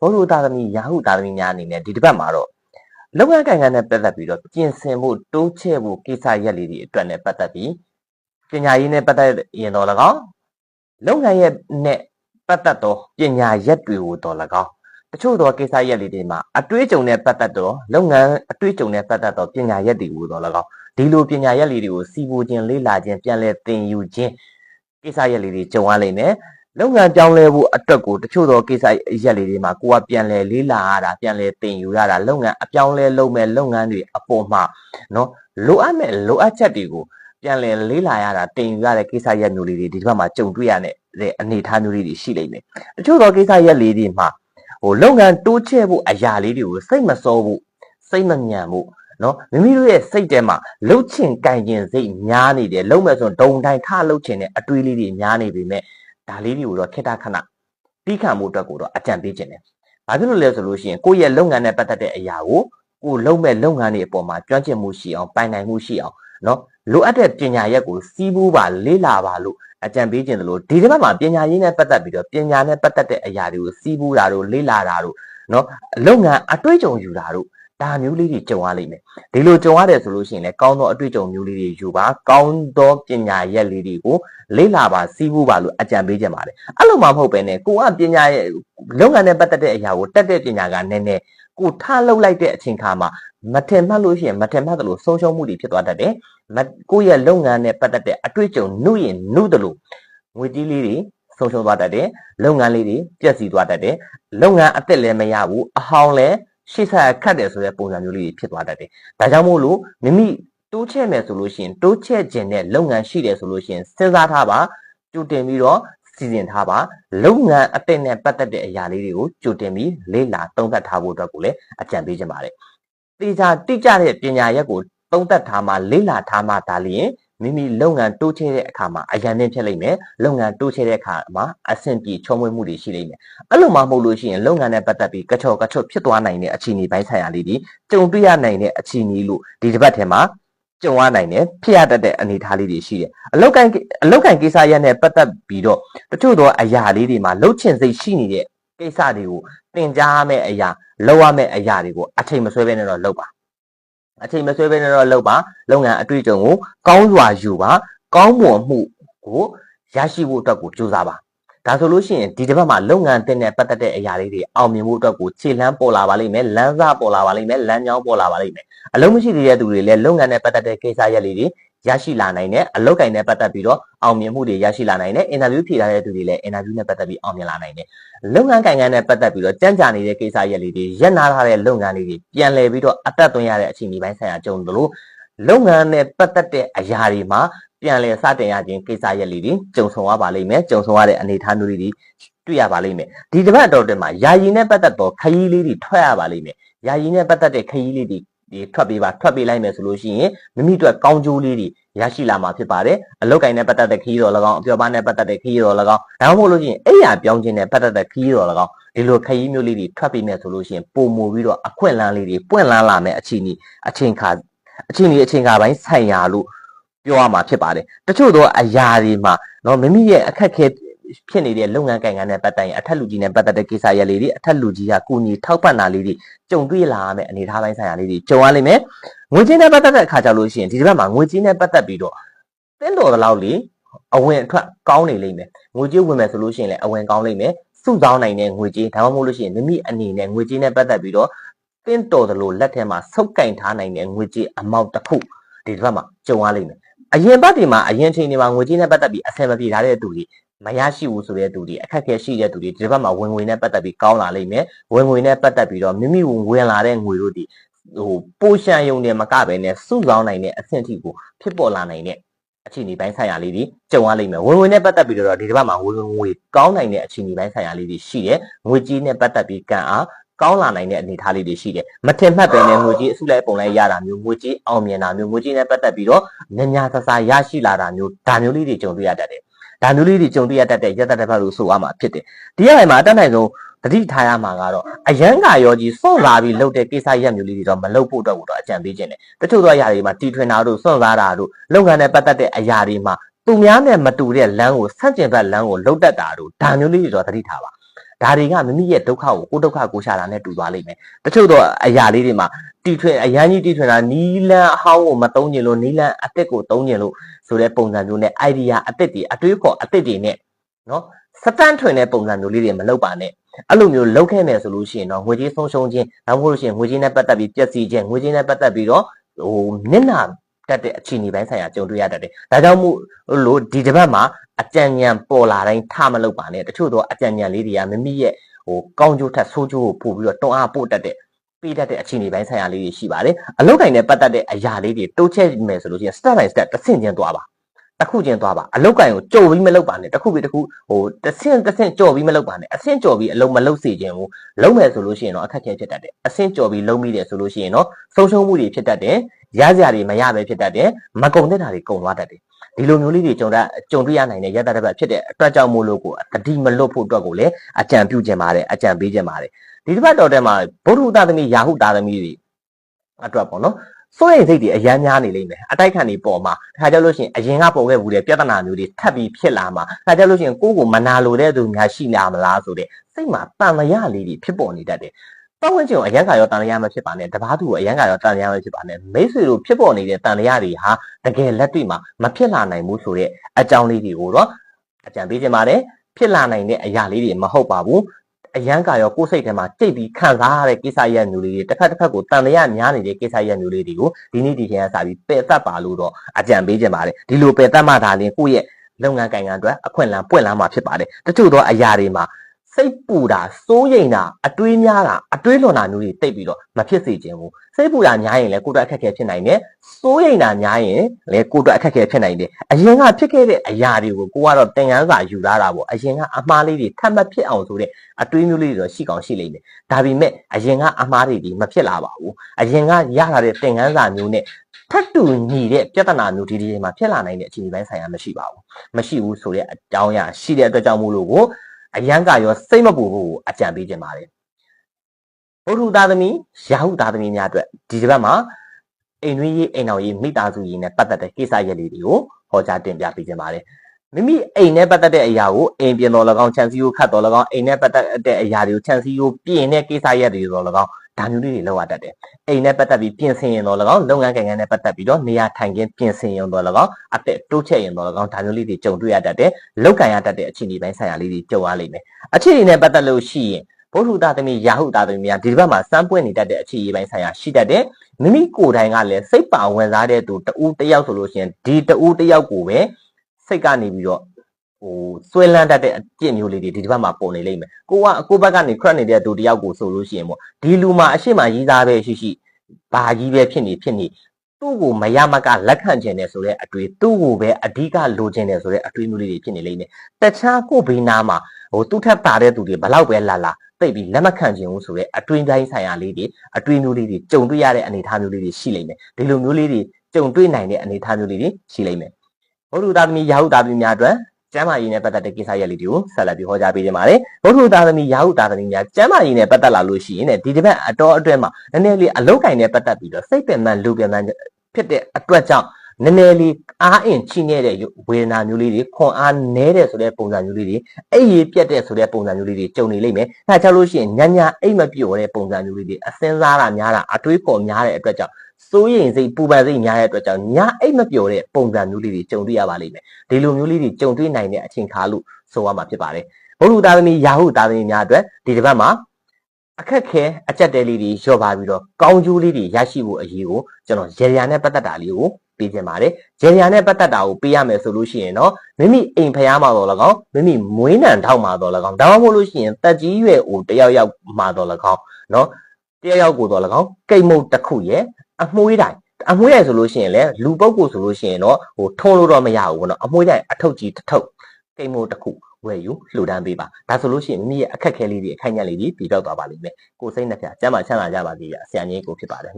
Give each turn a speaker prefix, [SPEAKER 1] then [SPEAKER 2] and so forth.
[SPEAKER 1] ဘုရုသားသမီးယာဟုသားသမီးများအနေနဲ့ဒီတစ်ပတ်မှာတော့လုပ်ငန်းကိုင်ငန်းနဲ့ပတ်သက်ပြီးတော့ပြင်ဆင်ဖို့တိုးချဲ့ဖို့ကိစ္စရက်လေးတွေအတွက်နဲ့ပတ်သက်ပြီးပညာရေးနဲ့ပတ်သက်ရင်တော့၎င်းလုပ်ငန်းရဲ့နဲ့ပတ်သက်သောပညာရက်တွေကိုတော့၎င်းတချို့သောကိစ္စရက်လေးတွေမှာအတွေးအကြုံနဲ့ပတ်သက်တော့လုပ်ငန်းအတွေးအကြုံနဲ့ပတ်သက်တော့ပညာရက်တွေကိုတော့၎င်းဒီလိုပညာရက်လေးတွေကိုစီပူခြင်းလေးလာခြင်းပြန်လည်သင်ယူခြင်းကိစ္စရက်လေးတွေကြုံရလိမ့်မယ် လုပ်ငန်းပြောင်းလဲဖို့အတွက်ကိုတချို့သောကိစ္စရက်လေးတွေမှာကိုကပြန်လည်လေးလာရတာပြန်လည်သင်ယူရတာလုပ်ငန်းအပြောင်းလဲလုပ်မဲ့လုပ်ငန်းတွေအပေါ်မှာနော်လိုအပ်မဲ့လိုအပ်ချက်တွေကိုပြန်လည်လေးလာရတာတင်ယူရတဲ့ကိစ္စရက်မျိုးလေးတွေဒီတစ်ခါမှာကြုံတွေ့ရတဲ့အနေအထားမျိုးလေးတွေရှိလိမ့်မယ်တချို့သောကိစ္စရက်လေးတွေမှာဟိုလုပ်ငန်းတိုးချဲ့ဖို့အရာလေးတွေကိုစိတ်မစောဖို့စိတ်မညံဖို့နော်မိမိတို့ရဲ့စိတ်ထဲမှာလှုပ်ချင်ကြင်ကျင်စိတ်များနေတယ်လုံးမဲ့ဆိုဒုံတိုင်းထလှုပ်ချင်တဲ့အတွေးလေးတွေများနေပေမဲ့ ဒါလေးတွေကိုတော့ခေတ္တခဏတီးခံမှုအတွက်ကိုတော့အကြံပေးခြင်းတယ်။ဘာဖြစ်လို့လဲဆိုလို့ရှိရင်ကိုယ့်ရဲ့လုပ်ငန်းနဲ့ပတ်သက်တဲ့အရာကိုကိုလုပ်မဲ့လုပ်ငန်းတွေအပေါ်မှာကျွမ်းကျင်မှုရှိအောင်ပိုင်နိုင်မှုရှိအောင်နော်လိုအပ်တဲ့ပညာရက်ကိုစီးပူးပါလေးလာပါလို့အကြံပေးခြင်းတယ်လို့ဒီတစ်ပတ်မှာပညာရေးနဲ့ပတ်သက်ပြီးတော့ပညာနဲ့ပတ်သက်တဲ့အရာတွေကိုစီးပူးတာတို့လေးလာတာတို့နော်လုပ်ငန်းအတွေ့အကြုံယူတာတို့ ဒါမျိုးလေးတွေကြုံရလိမ့်မယ်ဒီလိုကြုံရတယ်ဆိုလို့ရှိရင်လည်းကောင်းသောအတွေ့အကြုံမျိုးလေးတွေယူပါကောင်းသောပညာရက်လေးတွေကိုလေ့လာပါစီးပူးပါလို့အကြံပေးကြပါတယ်အဲ့လိုမှမဟုတ်ပဲねကိုကပညာရဲ့လုပ်ငန်းနဲ့ပတ်သက်တဲ့အရာကိုတက်တဲ့ပညာကနည်းနည်းကိုထားလောက်လိုက်တဲ့အချိန်ခါမှာမထင်မှတ်လို့ရှိရင်မထင်မှတ်တယ်လို့ဆုံးရှုံးမှုတွေဖြစ်သွားတတ်တယ်ကိုယ့်ရဲ့လုပ်ငန်းနဲ့ပတ်သက်တဲ့အတွေ့အကြုံနှုရင်နှုတယ်လို့ငွေကြီးလေးတွေဆုံးရှုံးသွားတတ်တယ်လုပ်ငန်းလေးတွေပျက်စီးသွားတတ်တယ်လုပ်ငန်းအသက်လည်းမရဘူးအဟောင်းလည်း ရှေ့ဆက်ခတ်တယ်ဆိုတဲ့ပုံစံမျိုးလေးတွေဖြစ်သွားတတ်တယ်ဒါကြောင့်မို့လို့မိမိတိုးချဲ့မယ်ဆိုလို့ရှိရင်တိုးချဲ့ခြင်းနဲ့လုပ်ငန်းရှိတယ်ဆိုလို့ရှိရင်စဉ်းစားထားပါကြိုတင်ပြီးတော့စီစဉ်ထားပါလုပ်ငန်းအသက်နဲ့ပတ်သက်တဲ့အရာလေးတွေကိုကြိုတင်ပြီးလေ့လာသုံးသပ်ထားဖို့အတွက်ကိုလည်းအကြံပေးချင်ပါတယ်တေချာတိကျတဲ့ပညာရက်ကိုသုံးသပ်ထားမှလေ့လာထားမှဒါလျင် မိမိလုပ်ငန်းတိုးချဲ့တဲ့အခါမှာအရန်နဲ့ဖြစ်လိမ့်မယ်လုပ်ငန်းတိုးချဲ့တဲ့အခါမှာအဆင်ပြေချုံမွေးမှုတွေရှိလိမ့်မယ်အဲ့လိုမှမဟုတ်လို့ရှိရင်လုပ်ငန်းနဲ့ပတ်သက်ပြီးကချော်ကချော့ဖြစ်သွားနိုင်တဲ့အခြေအနေပိုင်းဆိုင်ရာလေးတွေကြုံတွေ့ရနိုင်တဲ့အခြေအနေလို့ဒီတစ်ပတ်ထဲမှာကြုံရနိုင်တယ်ဖြစ်ရတတ်တဲ့အနေအထားလေးတွေရှိတယ်အလောက်ကန်အလောက်ကန်ကိစ္စရက်နဲ့ပတ်သက်ပြီးတော့တချို့သောအရာလေးတွေမှာလှုပ်ချင်စိတ်ရှိနေတဲ့ကိစ္စတွေကိုသင်ကြားရမယ့်အရာလုပ်ရမယ့်အရာတွေကိုအချိန်မဆွဲဘဲနဲ့တော့လုပ်ပါ အချိန်မဆွဲဘဲနဲ့တော့လုပ်ပါလုပ်ငန်းအတွေ့အကြုံကိုကောင်းစွာယူပါကောင်းမွန်မှုကိုရရှိဖို့အတွက်ကိုကြိုးစားပါဒါဆိုလို့ရှိရင်ဒီတစ်ပတ်မှာလုပ်ငန်းတင်တဲ့ပတ်သက်တဲ့အရာလေးတွေအောင်မြင်ဖို့အတွက်ကိုခြေလှမ်းပေါ်လာပါလိမ့်မယ်လမ်းစာပေါ်လာပါလိမ့်မယ်လမ်းကြောင်းပေါ်လာပါလိမ့်မယ်အလုံးမရှိသေးတဲ့သူတွေလည်းလုပ်ငန်းနဲ့ပတ်သက်တဲ့ကိစ္စရပ်လေးတွေ ရရှိလာနိုင်တယ်အလုပ်ကိုင်နဲ့ပတ်သက်ပြီးတော့အောင်မြင်မှုတွေရရှိလာနိုင်တယ်အင်တာဗျူးဖြေထားတဲ့သူတွေလည်းအင်တာဗျူးနဲ့ပတ်သက်ပြီးအောင်မြင်လာနိုင်တယ်လုပ်ငန်းကိုင်ငန်းနဲ့ပတ်သက်ပြီးတော့ကြမ်းကြာနေတဲ့ကိစ္စရပ်လေးတွေရက်နာထားတဲ့လုပ်ငန်းလေးတွေပြန်လည်ပြီးတော့အသက်သွင်းရတဲ့အခြေအနေပိုင်းဆိုင်ရာကြုံတယ်လို့လုပ်ငန်းနဲ့ပတ်သက်တဲ့အရာတွေမှာပြန်လည်စတင်ရခြင်းကိစ္စရပ်လေးတွေကြုံဆုံရပါလိမ့်မယ်ကြုံဆုံရတဲ့အနေအထားမျိုးလေးတွေတွေ့ရပါလိမ့်မယ်ဒီတစ်ပတ်တော်တွင်မှာယာယီနဲ့ပတ်သက်တော့ခရီးလေးတွေထွက်ရပါလိမ့်မယ်ယာယီနဲ့ပတ်သက်တဲ့ခရီးလေးတွေ ဒီထွက်ပေးပါထွက်ပေးလိုက်မယ်ဆိုလို့ရှိရင်မိမိအတွက်ကောင်းကျိုးလေးတွေရရှိလာမှာဖြစ်ပါတယ်အလုတ်ကင်နဲ့ပတ်သက်တဲ့ခီးတော်၎င်းအပြောပါနဲ့ပတ်သက်တဲ့ခီးတော်၎င်းဒါမှမဟုတ်လို့ရှိရင်အိယာပြောင်းခြင်းနဲ့ပတ်သက်တဲ့ခီးတော်၎င်းဒီလိုခရီးမျိုးလေးတွေထွက်ပေးမယ်ဆိုလို့ရှိရင်ပုံမူပြီးတော့အခွင့်လန်းလေးတွေပွင့်လန်းလာမယ်အချိန်ကြီးအချိန်ခါအချိန်ကြီးအချိန်ခါပိုင်းဆိုင်ရာလို့ပြောရမှာဖြစ်ပါတယ်တချို့တော့အရာတွေမှာနော်မိမိရဲ့အခက်ခဲ ဖြစ်နေတဲ့လုပ်ငန်းကိုင်ငန်းနဲ့ပတ်သက်ရင်အထက်လူကြီးနဲ့ပတ်သက်တဲ့ကိစ္စရပ်လေးတွေအထက်လူကြီးကကုညီထောက်ပံ့တာလေးတွေကြုံတွေ့လာရမယ့်အနေအထားပိုင်းဆိုင်ရာလေးတွေကြုံရလိမ့်မယ်ငွေကြေးနဲ့ပတ်သက်တဲ့အခါကျလို့ရှိရင်ဒီတစ်ပတ်မှာငွေကြေးနဲ့ပတ်သက်ပြီးတော့တင်းတော်တဲ့လောက်လေအဝင်အထွက်ကောင်းနေလိမ့်မယ်ငွေကြေးဝင်မယ်ဆိုလို့ရှိရင်လည်းအဝင်ကောင်းလိမ့်မယ်စုဆောင်းနိုင်တဲ့ငွေကြေးဒါမှမဟုတ်လို့ရှိရင်မိမိအနေနဲ့ငွေကြေးနဲ့ပတ်သက်ပြီးတော့တင်းတော်တယ်လို့လက်ထဲမှာစုပ်ကင်ထားနိုင်တဲ့ငွေကြေးအမောက်တစ်ခုဒီတစ်ပတ်မှာကြုံရလိမ့်မယ် အရင်ဘက်ဒီမှာအရင်ချိန်တွေမှာငွေကြေးနဲ့ပတ်သက်ပြီးအဆင်မပြေထားတဲ့သူတွေမရရှိဘူးဆိုတဲ့သူတွေအခက်အခဲရှိတဲ့သူတွေဒီဘက်မှာဝင်ငွေနဲ့ပတ်သက်ပြီးကောင်းလာလိမ့်မယ်ဝင်ငွေနဲ့ပတ်သက်ပြီးတော့မိမိဝင်လာတဲ့ငွေတို့ဒီဟိုပိုရှန်ယုံနဲ့မကပဲနဲ့စုဆောင်းနိုင်တဲ့အဆင့်ထိကိုဖြစ်ပေါ်လာနိုင်တဲ့အခြေအနေပိုင်းဆိုင်ရာလေးတွေကြုံရလိမ့်မယ်ဝင်ငွေနဲ့ပတ်သက်ပြီးတော့ဒီတစ်ပတ်မှာဝင်ငွေကောင်းနိုင်တဲ့အခြေအနေပိုင်းဆိုင်ရာလေးတွေရှိတယ်ငွေကြီးနဲ့ပတ်သက်ပြီးကံအား ကောင်းလာနိုင်တဲ့အနေအထားလေးတွေရှိတယ်မထင်မှတ်ပဲနဲ့ငွေကြီးအစုလိုက်ပုံလိုက်ရတာမျိုးငွေကြီးအောင်မြင်တာမျိုးငွေကြီးနဲ့ပတ်သက်ပြီးတော့ညညာဆဆရရှိလာတာမျိုးဒါမျိုးလေးတွေကြုံတွေ့ရတတ်တယ်ဒါမျိုးလေးတွေကြုံတွေ့ရတတ်တဲ့ရက်သက်တစ်ပတ်လို့ဆိုရမှာဖြစ်တယ်ဒီအပိုင်းမှာအတက်နိုင်ဆုံးတတိထားရမှာကတော့အရန်ကရောကြီးစွန့်လာပြီးလှုပ်တဲ့ကိစ္စရက်မျိုးလေးတွေတော့မလှုပ်ဖို့တော့ဘူးတော့အကြံပေးခြင်းတယ်တချို့သောအရာတွေမှာတီထွင်တာတို့စွန့်စားတာတို့လုပ်ငန်းနဲ့ပတ်သက်တဲ့အရာတွေမှာသူများနဲ့မတူတဲ့လမ်းကိုဆန့်ကျင်ဘက်လမ်းကိုလှုပ်တတ်တာတို့ဒါမျိုးလေးတွေတော့တတိထားပါ ဒါတွေကမိမိရဲ့ဒုက္ခကိုကိုယ်ဒုက္ခကိုရှာတာနဲ့တူသွားလိမ့်မယ်တချို့တော့အရာလေးတွေမှာတီထွင်အရန်ကြီးတီထွင်တာနီးလန်းအဟောင်းကိုမသုံးကျင်လို့နီးလန်းအစ်စ်ကိုသုံးကျင်လို့ဆိုတဲ့ပုံစံမျိုးနဲ့ idea အစ်စ်တွေအတွေးခေါ်အစ်စ်တွေနဲ့နော်စတန်ထွင်တဲ့ပုံစံမျိုးလေးတွေမလုပ်ပါနဲ့အဲ့လိုမျိုးလုပ်ခဲ့မယ်ဆိုလို့ရှိရင်တော့ငွေကြေးဆုံးရှုံးခြင်းဒါမှမဟုတ်လို့ရှိရင်ငွေကြေးနဲ့ပတ်သက်ပြီးပျက်စီးခြင်းငွေကြေးနဲ့ပတ်သက်ပြီးတော့ဟိုမျက်နှာ တက်တဲ့အခြေအနေပိုင်းဆိုင်ရာကြုံတွေ့ရတတ်တယ်ဒါကြောင့်မို့လို့ဒီတစ်ပတ်မှာအကြံဉာဏ်ပေါ်လာတိုင်းထမလုပ်ပါနဲ့တချို့တော့အကြံဉာဏ်လေးတွေကမိမိရဲ့ဟိုကောင်းကျိုးထက်ဆိုးကျိုးကိုပို့ပြီးတော့တွန်းအားပို့တတ်တဲ့ပေးတတ်တဲ့အခြေအနေပိုင်းဆိုင်ရာလေးတွေရှိပါတယ်အလုပ်တိုင်းနဲ့ပတ်သက်တဲ့အရာလေးတွေတိုးချဲ့မယ်ဆိုလို့ရှိရင် step by step တစ်ဆင့်ချင်းသွားပါ တစ်ခုချင်းသွားပါအလုတ်ကင်ကိုကြော်ပြီးမလုပ်ပါနဲ့တစ်ခုပြီးတစ်ခုဟိုတစ်ဆင့်တစ်ဆင့်ကြော်ပြီးမလုပ်ပါနဲ့အဆင့်ကြော်ပြီးအလုံးမလုပ်စေခြင်းကိုလုံးမယ်ဆိုလို့ရှိရင်တော့အခက်အခဲဖြစ်တတ်တယ်အဆင့်ကြော်ပြီးလုံးမိတယ်ဆိုလို့ရှိရင်တော့ဆုံးရှုံးမှုတွေဖြစ်တတ်တယ်ရစရာတွေမရပဲဖြစ်တတ်တယ်မကုံတဲ့တာတွေကုံသွားတတ်တယ်ဒီလိုမျိုးလေးတွေကြုံရကြုံတွေ့ရနိုင်တဲ့ရတတပတ်ဖြစ်တဲ့အတွက်ကြောင့်မို့လို့ကိုတတိမလွတ်ဖို့အတွက်ကိုလည်းအကြံပြုခြင်းပါတယ်အကြံပေးခြင်းပါတယ်ဒီတစ်ပတ်တော်ထဲမှာဗုဒ္ဓသားသမီးယာဟုသားသမီးတွေအတွက်ပေါ့နော် စိုးရိမ်စိတ်တွေအယမ်းများနေလိမ့်မယ်အတိုက်ခံတွေပေါ်မှာဒါကြလို့ရှိရင်အရင်ကပေါ်ခဲ့ဘူးတဲ့ပြဿနာမျိုးတွေထပ်ပြီးဖြစ်လာမှာဒါကြလို့ရှိရင်ကိုယ့်ကိုမနာလိုတဲ့သူများရှိလာမလားဆိုတဲ့စိတ်မှာတန်မရလေးတွေဖြစ်ပေါ်နေတတ်တယ်ပတ်ဝန်းကျင်ကိုအရန်ကရောတန်လျာမဖြစ်ပါနဲ့တပားသူကိုအရန်ကရောတန်လျာမဖြစ်ပါနဲ့မိတ်ဆွေတို့ဖြစ်ပေါ်နေတဲ့တန်လျာတွေဟာတကယ်လက်တွေ့မှာမဖြစ်လာနိုင်ဘူးဆိုတဲ့အကြောင်းလေးတွေကိုတော့အကြံပေးခြင်းပါတယ်ဖြစ်လာနိုင်တဲ့အရာလေးတွေမဟုတ်ပါဘူး အရန်ကရောကိုယ်စိတ်ထဲမှာကြိတ်ပြီးခံစားရတဲ့ကိစ္စရပ်မျိုးလေးတွေတစ်ခါတစ်ခါကိုတန်လျာများနေတဲ့ကိစ္စရပ်မျိုးလေးတွေကိုဒီနေ့ဒီချိန်ကစပြီးပယ်တတ်ပါလို့တော့အကြံပေးခြင်းပါတယ်ဒီလိုပယ်တတ်မှသာလျှင်ကိုယ့်ရဲ့လုပ်ငန်းကိုင်ငံအတွက်အခွင့်အလမ်းပွင့်လာမှာဖြစ်ပါတယ်တချို့သောအရာတွေမှာ စိတ်ပူတာစိုးရိမ်တာအတွေးများတာအတွေးလွန်တာမျိုးတွေတိတ်ပြီးတော့မဖြစ်စေချင်ဘူးစိတ်ပူတာများရင်လည်းကိုယ်အတွက်အခက်အခဲဖြစ်နိုင်တယ်စိုးရိမ်တာများရင်လည်းကိုယ်အတွက်အခက်အခဲဖြစ်နိုင်တယ်အရင်ကဖြစ်ခဲ့တဲ့အရာတွေကိုကိုကတော့သင်ခန်းစာယူလာတာပေါ့အရင်ကအမှားလေးတွေထပ်မဖြစ်အောင်ဆိုတဲ့အတွေးမျိုးလေးတွေတော့ရှိကောင်းရှိလိမ့်မယ်ဒါပေမဲ့အရင်ကအမှားတွေဒီမဖြစ်လာပါဘူးအရင်ကရလာတဲ့သင်ခန်းစာမျိုးနဲ့ထပ်တူညီတဲ့ပြဿနာမျိုးဒီဒီမှာဖြစ်လာနိုင်တဲ့အခြေအနေပိုင်းဆိုင်ရာမရှိပါဘူးမရှိဘူးဆိုတဲ့အကြောင်းအရာရှိတဲ့အတွက်ကြောင့်မို့လို့ကို အရန်ကရောစိတ်မပူဖို့ကိုအကြံပေးခြင်းပါတယ်ဘုရုသားသမီးရာဟုသားသမီးများအတွက်ဒီတစ်ပတ်မှာအိမ်တွင်းရေးအိမ်တော်ရေးမိသားစုရေးနဲ့ပတ်သက်တဲ့ကိစ္စရပ်လေးတွေကိုဟောကြားတင်ပြပေးခြင်းပါတယ်မိမိအိမ်နဲ့ပတ်သက်တဲ့အရာကိုအိမ်ပြင်တော်၎င်းခြံစည်းကိုခတ်တော်၎င်းအိမ်နဲ့ပတ်သက်တဲ့အရာတွေကိုခြံစည်းကိုပြင်တဲ့ကိစ္စရပ်တွေတော်၎င်းဒါမျိုးလေးတွေလောက်ရတတ်တယ်အိမ်နဲ့ပတ်သက်ပြီးပြင်ဆင်ရင်တော့၎င်းလုပ်ငန်းကိန်းနဲ့ပတ်သက်ပြီးတော့နေရာထိုင်ခင်းပြင်ဆင်ရင်တော့၎င်းအသက်တိုးချက်ရင်တော့၎င်းဒါမျိုးလေးတွေကြုံတွေ့ရတတ်တယ်လောက်ကင်ရတတ်တဲ့အခြေအနေပိုင်းဆိုင်ရာလေးတွေကြုံရလိမ့်မယ်အခြေအနေနဲ့ပတ်သက်လို့ရှိရင်ဘုထုသားသမီးရာဟုသားသမီးများဒီဘက်မှာစမ်းပွင့်နေတတ်တဲ့အခြေအနေပိုင်းဆိုင်ရာရှိတတ်တယ်မိမိကိုယ်တိုင်ကလည်းစိတ်ပါဝင်စားတဲ့သူတဦးတယောက်ဆိုလို့ရှိရင်ဒီတဦးတယောက်ကိုပဲစိတ်ကနေပြီးတော့ ဟိုဆွဲလန်းတတ်တဲ့အကျင့်မျိုးလေးတွေဒီတစ်ပတ်မှာပုံနေလိမ့်မယ်ကိုကကိုဘက်ကနေခရက်နေတဲ့သူတယောက်ကိုဆိုလို့ရှိရင်ပေါ့ဒီလူမှာအရှိမရေးသားပဲရှိရှိဘာကြီးပဲဖြစ်နေဖြစ်နေသူ့ကိုမရမကလက်ခံကျင်တယ်ဆိုတဲ့အတွေ့သူ့ကိုပဲအဓိကလိုချင်တယ်ဆိုတဲ့အတွေ့မျိုးလေးတွေဖြစ်နေလိမ့်မယ်တခြားကိုဘေးနားမှာဟိုသူ့ထက်ပါတဲ့သူတွေဘလောက်ပဲလာလာသိပြီးလက်မခံချင်ဘူးဆိုတဲ့အတွေ့အကြိုင်းဆိုင်ရာလေးတွေအတွေ့မျိုးလေးတွေကြုံတွေ့ရတဲ့အနေအထားမျိုးလေးတွေရှိလိမ့်မယ်ဒီလိုမျိုးလေးတွေကြုံတွေ့နိုင်တဲ့အနေအထားမျိုးလေးတွေရှိလိမ့်မယ်ဘုရုသားသမီးရာဟုသားသမီးများအတွက် ကျမ်းမာရေးနဲ့ပတ်သက်တဲ့ကိစ္စရပ်လေးတွေကိုဆက်လက်ပြီးဟောကြားပေးနေပါတယ်ဘုထုသားသမီးရာဟုသားသမီးများကျမ်းမာရေးနဲ့ပတ်သက်လာလို့ရှိရင်ねဒီတစ်ပတ်အတော်အတွင်းမှာနည်းနည်းလေးအလုတ်ကင်နဲ့ပတ်သက်ပြီးတော့စိတ်ပင်ပန်းလူပင်ပန်းဖြစ်တဲ့အတွက်ကြောင့်နည်းနည်းလေးအားအင်ချိနေတဲ့ဝေဒနာမျိုးလေးတွေခွန်အားနည်းတဲ့ဆိုတဲ့ပုံစံမျိုးလေးတွေအိပ်ရပြက်တဲ့ဆိုတဲ့ပုံစံမျိုးလေးတွေကြုံနေလိမ့်မယ်။ဒါကြောင့်လို့ရှိရင်ညညအိပ်မပြော့တဲ့ပုံစံမျိုးလေးတွေအစင်းစားတာများတာအတွေးပေါ်များတဲ့အတွက်ကြောင့် စိုးရိမ်စိတ်ပူပန်စိတ်များတဲ့အတွက်ကြောင့်ညအိတ်မပျော်တဲ့ပုံစံမျိုးလေးတွေကြုံတွေ့ရပါလိမ့်မယ်ဒီလိုမျိုးလေးတွေကြုံတွေ့နိုင်တဲ့အချိန်ခါလို့ဆိုရမှာဖြစ်ပါတယ်ဘုလူသားသမီးယာဟုသားသမီးများအတွက်ဒီတစ်ပတ်မှာအခက်ခဲအကြက်တဲလေးတွေလျော့ပါပြီးတော့ကောင်းကျိုးလေးတွေရရှိဖို့အရေးကိုကျွန်တော်ရေရာနဲ့ပတ်သက်တာလေးကိုပေးခြင်းပါတယ်။ရေရာနဲ့ပတ်သက်တာကိုပေးရမယ်ဆိုလို့ရှိရင်တော့မိမိအိမ်ဖျားမှာတော့၎င်းမိမိမွေးနံထောက်မှာတော့၎င်းဒါမှမဟုတ်လို့ရှိရင်တက်ကြီးရွယ်အိုတယောက်ယောက်မှာတော့၎င်းနော်တယောက်ယောက်ကိုတော့၎င်းကိတ်မုတ်တစ်ခုရဲ့ အမွှေးတိုင်းအမွှေးရိုင်ဆိုလို့ရှိရင်လည်းလူပုတ်ကိုဆိုလို့ရှိရင်တော့ဟိုထုံးလို့တော့မရဘူးပေါ့နော်အမွှေးရိုင်အထုပ်ကြီးတစ်ထုပ်ကိတ်မိုးတစ်ခုဝယ်ယူလှူဒန်းပေးပါဒါဆိုလို့ရှိရင်မိမိရဲ့အခက်ခဲလေးတွေအခိုင်အမာလေးတွေပြပြောက်သွားပါလိမ့်မယ်ကိုစိတ်နှစ်ဖြာကျမ်းမာချမ်းသာကြပါစေရဆရာကြီးကိုဖြစ်ပါတယ်